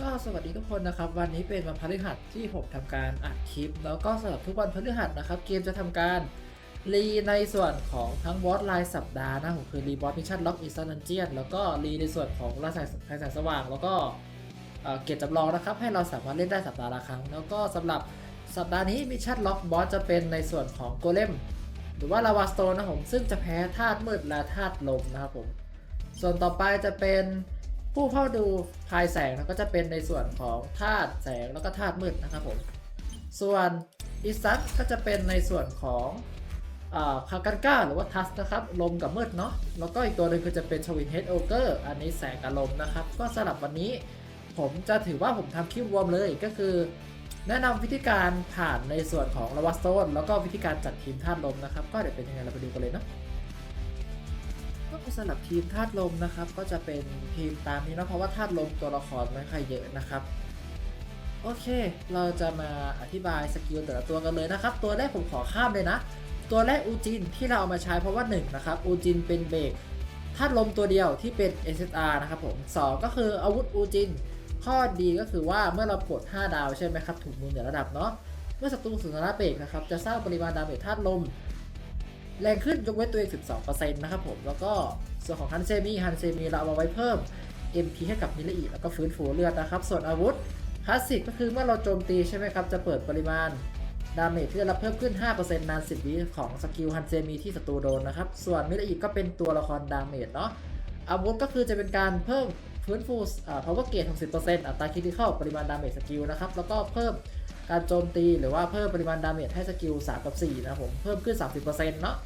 ก็สวัสดีทุกคนนะครับ วันนี้เป็นวันพฤหัสที่ผมทำการอัดคลิป แล้วก็สำหรับทุกวันพฤหัสนะครับ เกมจะทำการรีในส่วนของทั้งบอสรายสัปดาห์นะผมคือรีบอสมิชชั่นล็อกอิสตันเจียนแล้วก็รีในส่วนของราสายแสงสว่าง แล้วก็เอ่อเกตจำลองนะครับ ให้เราสามารถเล่นได้สัปดาห์ละครั้ง แล้วก็สำหรับสัปดาห์นี้มิชชั่นล็อกบอสจะเป็นในส่วนของโกเลมหรือว่าลาวาสโตนนะผมซึ่งจะแพ้ธาตุมืดและธาตุลมนะครับผมส่วนต่อไปจะเป็น ผู้เข้าดูพายแสงแล้วก็จะเป็นในส่วนของธาตุแสงแล้วก็ธาตุมืดนะครับผม ส่วนอิซัตก็จะเป็นในส่วนของคากันก้าหรือว่าทัสนะครับ ลมกับมืดเนาะ แล้วก็อีกตัวหนึ่งคือจะเป็นชวินเฮดโอเกอร์อันนี้แสงกับลมนะครับ ก็สำหรับวันนี้ผมจะถือว่าผมทำคลิปรวมเลยก็คือ แนะนำวิธีการผ่านในส่วนของลาวาสโตนแล้วก็วิธีการจัดทีมธาตุลมนะครับ ก็เดี๋ยวเป็นยังไงเราไปดูกันเลยเนาะ ก็สำหรับทีมธาตุลมนะครับ ก็จะเป็นทีมตามนี้เนะเพราะว่าธาตุลมตัวละครไม่ค่อยเยอะนะครับ โอเค เราจะมาอธิบายสกิลแต่ละตัวกันเลยนะครับ ตัวแรกผมขอข้ามเลยนะ ตัวแรกอูจินที่เราเอามาใช้เพราะว่า1นะครับอูจินเป็นเบรกธาตุลมตัวเดียวที่เป็น SSR นะครับผม 2 ก็คืออาวุธอูจิน ข้อดีก็คือว่าเมื่อเราปลด5ดาวใช่ไหมครับถูกมือเหนือระดับเนาะเมื่อศัตรูสุนทรเบรกนะครับจะสร้างปริมาณดาเมจธาตุลม แรงขึ้นยกเว้นตัวเอง 12%นะครับผม แล้วก็ส่วนของฮันเซมิฮันเซมิเราเอาไว้เพิ่ม MP ให้กับมิลลิอีแล้วก็ฟื้นฟูเลือดนะครับ ส่วนอาวุธคลาสสิกก็คือเมื่อเราโจมตีใช่ไหมครับ จะเปิดปริมาณดาเมจที่ได้รับเพิ่มขึ้น 5%นาน 10 วิของสกิลฮันเซมิที่ศัตรูโดนนะครับ ส่วนมิลลิอีก็เป็นตัวละครดาเมจเนาะอาวุธก็คือจะเป็นการเพิ่มฟื้นฟูอ่า power gauge 60%อัตราคิดที่เข้าปริมาณดาเมจสกิลนะครับ แล้วก็เพิ่ม การโจมตีหรือว่าเพิ่มปริมาณดาเมจให้สกิล 3 กับ 4 นะครับผม เพิ่มขึ้น 30%เนาะ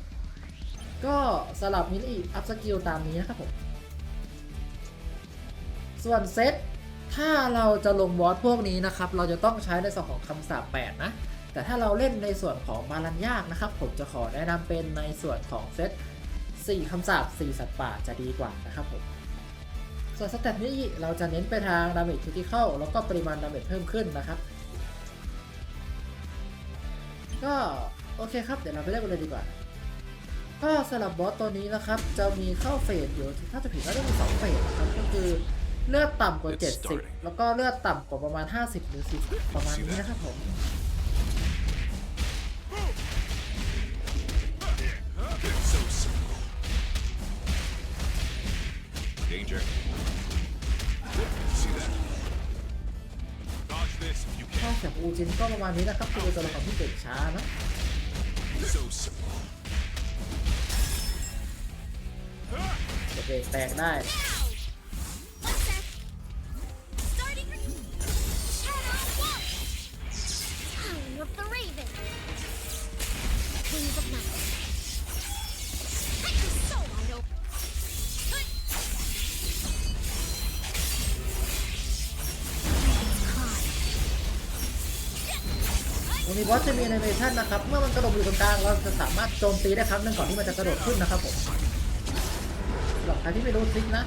ก็สลับมินิอัพสกิลตามนี้นะครับผม ส่วนเซตถ้าเราจะลงบอสพวกนี้นะครับ เราจะต้องใช้ในส่วนของคำสาป8 นะ แต่ถ้าเราเล่นในส่วนของบาลันยากนะครับ ผมจะขอแนะนำเป็นในส่วนของเซต4คำสาป4 สัตว์ป่าจะดีกว่านะครับผมส่วนสเตตนี้เราจะเน้นไปทางดาเมจที่เข้าแล้วก็ปริมาณดาเมจเพิ่มขึ้นนะครับ ก็โอเคครับ เดี๋ยวเราไปเล่นกันเลยดีกว่า ก็สำหรับบอสตัวนี้นะครับ จะมีเข้าเฟสอยู่ถ้าจะผิดก็จะมี2เฟสนะครับ ก็คือเลือดต่ำกว่า 70 แล้วก็เลือดต่ำกว่าประมาณ 50 หรือ10ประมาณนี้นะครับผม So simple. Danger. See ถ้าแบบอูจินก็ประมาณนี้นะครับคือเป็นตัวละครที่เด็กช้านะโอเคแตกได้ วันนี้บอสจะมีแอนิเมชันนะครับ เมื่อมันกระโดดอยู่ตรงกลางเราจะสามารถโจมตีได้ครั้งหนึ่งก่อนที่มันจะกระโดดขึ้นนะครับผมสำหรับใครที่ไม่รู้ทริคนะ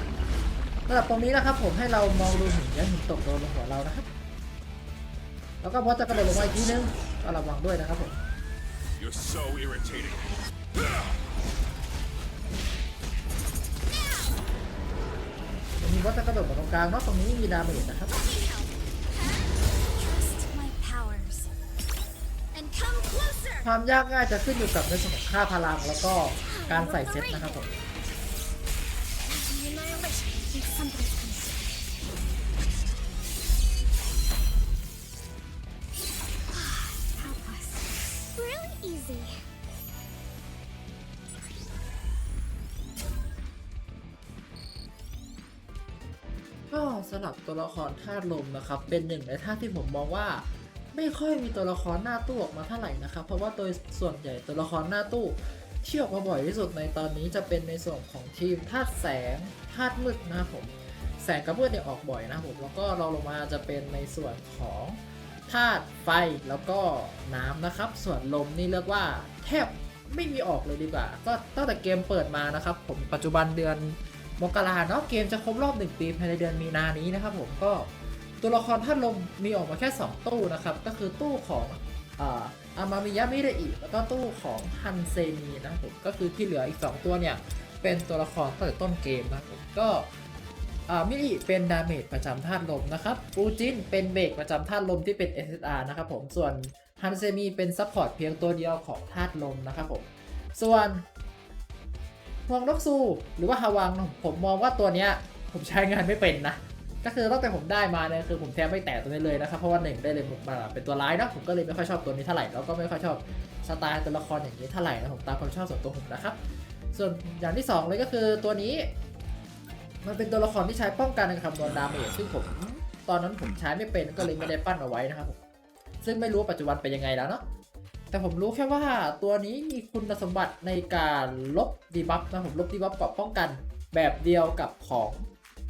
สำหรับตรงนี้นะครับ ผมให้เรามองดูหินแล้วหินตกโดนลงหัวเรานะครับ แล้วก็บอสจะกระโดดลงมาอีกทีนึงก็ระวังด้วยนะครับผม You're so irritating. วันนี้บอสจะกระโดดมาตรงกลางเนาะตรงนี้ไม่มีดาเมจนะครับ ความยากง่ายจะขึ้นอยู่กับในส่วนของค่าพลังแล้วก็การใส่เซตนะครับผมก็สำหรับตัวละครธาตุลมนะครับ เป็นหนึ่งในธาตุที่ผมมองว่า ไม่ค่อยมีตัวละครหน้าตู้ออกมาเท่าไหร่นะครับ เพราะว่าโดยส่วนใหญ่ตัวละครหน้าตู้ที่ออกมาบ่อยที่สุดในตอนนี้จะเป็นในส่วนของทีมธาตุแสงธาตุมืดนะครับผมแสงกับมืดเนี่ยออกบ่อยนะครับผมแล้วก็รองลงมาจะเป็นในส่วนของธาตุไฟแล้วก็น้ำนะครับ ส่วนลมนี่เรียกว่าแทบไม่มีออกเลยดีกว่า ก็ตั้งแต่เกมเปิดมานะครับ ผมปัจจุบันเดือนมกราเนาะเกมจะครบรอบหนึ่งปีภายในเดือนมีนานี้นะครับผมก็ ตัวละครธาตุลมมีออกมาแค่ 2 ตู้นะครับ ก็คือตู้ของอามามิยะมิเรอิแล้วก็ตู้ของฮันเซมีนะครับผมก็คือที่เหลืออีก 2 ตัวเนี่ย เป็นตัวละครตั้งแต่ต้นเกมนะครับผมก็อ่ามิริเป็นดาเมจประจำธาตุลมนะครับปูจินเป็นเบรกประจำธาตุลมที่เป็น SSR นะครับผมส่วนฮันเซมีเป็นซัพพอร์ตเพียงตัวเดียวของธาตุลมนะครับผมส่วนฮวงนกซูหรือว่าฮาวังผมมองว่าตัวเนี้ยผมใช้งานไม่เป็นนะ ก็คือตั้งแต่ผมได้มาเนี่ยคือผมแทบไม่แตะตัวนี้เลยนะครับเพราะว่าหนึ่งได้เลยมาเป็นตัวร้ายเนอะผมก็เลยไม่ค่อยชอบตัวนี้เท่าไหร่แล้วก็ไม่ค่อยชอบสไตล์ตัวละครอย่างนี้เท่าไหร่นะผมตามความชอบส่วนตัวผมนะครับส่วนอย่างที่สองเลยก็คือตัวนี้ มันเป็นตัวละครที่ใช้ป้องกันในคำนวณดาเมจซึ่งผมตอนนั้นผมใช้ไม่เป็นก็เลยไม่ได้ปั้นเอาไว้นะครับผมซึ่งไม่รู้ปัจจุบันเป็นยังไงแล้วเนาะแต่ผมรู้แค่ว่าตัวนี้มีคุณสมบัติในการลบดีบัฟนะผมลบดีบัฟเกาะป้องกันแบบเดียวกับของ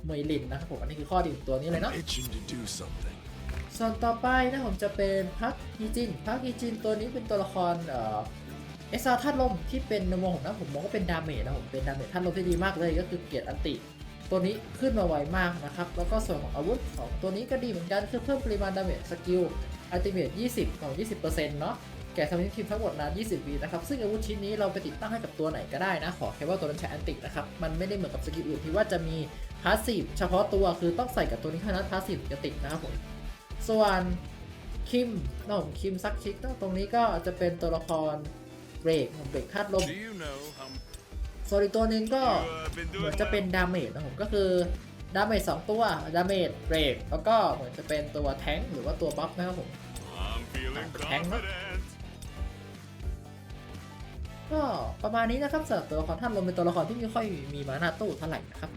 เมยลินนะครับผมอันนี้คือข้อดีของตัวนี้เลยเนาะ Itching to do something. ส่วนต่อไปนะผมจะเป็นพักฮีจินพักฮีจินตัวนี้เป็นตัวละครเอ่อเอสซาธาตุลมที่เป็นในวงของนะผมมองว่าเป็นดาเมจนะผมเป็นดาเมจธาตุลมที่ดีมากเลยก็คือเกียรติอันติตัวนี้ขึ้นมาไวมากนะครับ แล้วก็ส่วนของอาวุธของตัวนี้ก็ดีเหมือนกันคือเพิ่มปริมาณดาเมจสกิลอัลติเมท20 ของ 20%เนาะ แก่สมาชิกทีมทั้งหมดนาน 20วีนะครับ ซึ่งอาวุธชิ้นนี้เราไปติดตั้งให้กับตัวไหนก็ได้นะ ขอแค่ว่าตัวนั้นใช้อันตินะครับ มันไม่ได้เหมือนกับสกิลอื่นที่ว่าจะมีพาสซีฟเฉพาะตัวคือต้องใส่กับตัวนี้เท่านั้นพาสซีฟจะติดนะครับผม ส่วนคิมน้องคิมซักชิกตรงนี้ก็จะเป็นตัวละครเบรกของเบรกธาตุลม Do you know how ส่วนอีกตัวหนึ่งก็ you uh, been เหมือน doing? จะเป็น well? ดาเมจนะผมก็คือดาเมจสองตัวดาเมจเบรกแล้วก็เหมือนจะเป็นตัวแท้งหรือว่าตัวบัฟนะครับผม I'm feeling Ah, hang on. ก็ประมาณนี้นะครับสำหรับตัวละครท่านลมเป็นตัวละครที่ไม่ค่อยมีมาหน้าตู้เท่าไหร่นะครับ